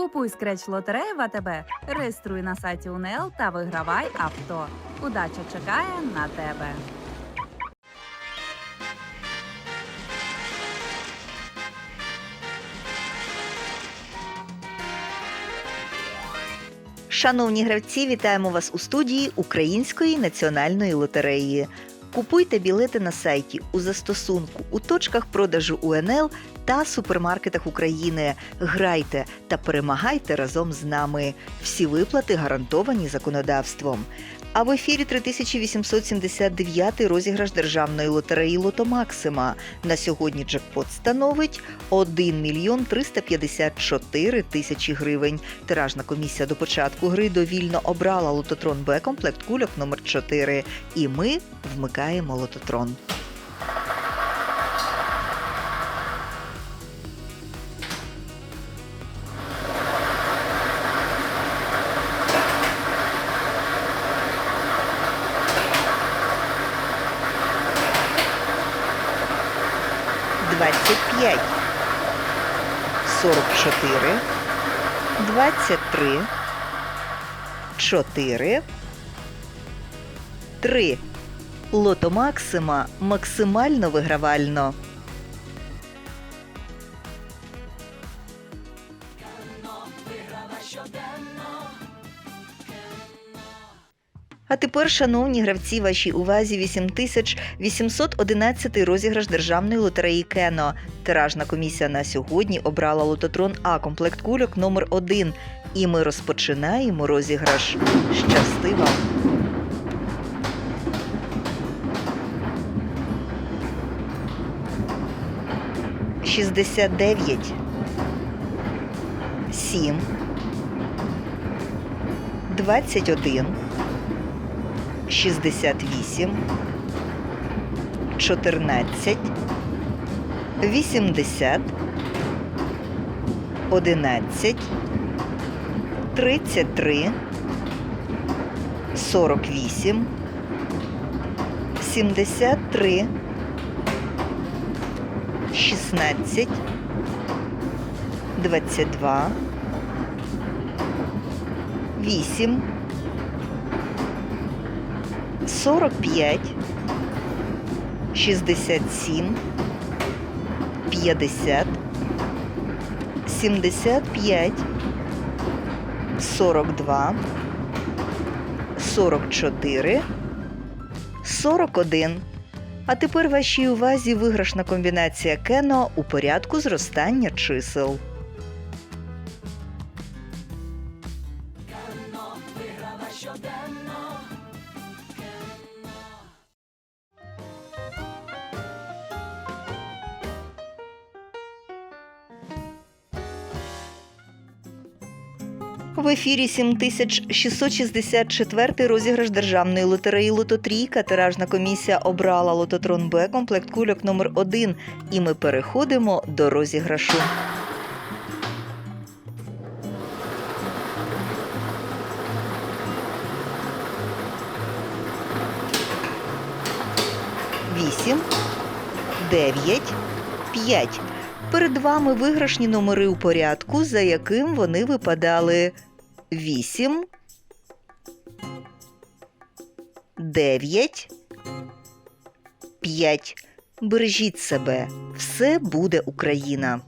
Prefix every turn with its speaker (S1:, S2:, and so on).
S1: Купуй скреч лотереї в АТБ, реєструй на сайті УНЛ та вигравай авто. Удача чекає на тебе.
S2: Шановні гравці, вітаємо вас у студії Української національної лотереї. Купуйте білети на сайті у застосунку у точках продажу УНЛ та супермаркетах України. Грайте та перемагайте разом з нами. Всі виплати гарантовані законодавством. А в ефірі 3879 розіграш державної лотереї Лото Максима. На сьогодні джекпот становить 1 мільйон 354 тисячі гривень. Тиражна комісія до початку гри довільно обрала лототрон Б комплект кульок номер 4 І ми вмикаємо лототрон. Двадцять п'ять, сорок чотири, двадцять три, чотири, три. Лото Максима максимально вигравально. А тепер, шановні гравці, вашій увазі 8811 розіграш державної лотереї Кено. Тиражна комісія на сьогодні обрала лототрон А комплект кульок номер 1 І ми розпочинаємо розіграш. Щасти вам! Шістдесят дев'ять. Сім. Двадцять один. 68, 14, 80, 11, 33, 48, 73, 16, 22, 8, 45, 67, 50, 75, 42, 44, 41. А тепер вашій увазі виграшна комбінація Кено у порядку зростання чисел. В ефірі 7664 розіграш державної лотереї Лототрійка. Тиражна комісія обрала лототрон Б комплект кульок номер 1 І ми переходимо до розіграшу. Вісім, дев'ять, п'ять. Перед вами виграшні номери у порядку, за яким вони випадали 8, 9, 5. Бережіть себе. Все буде Україна.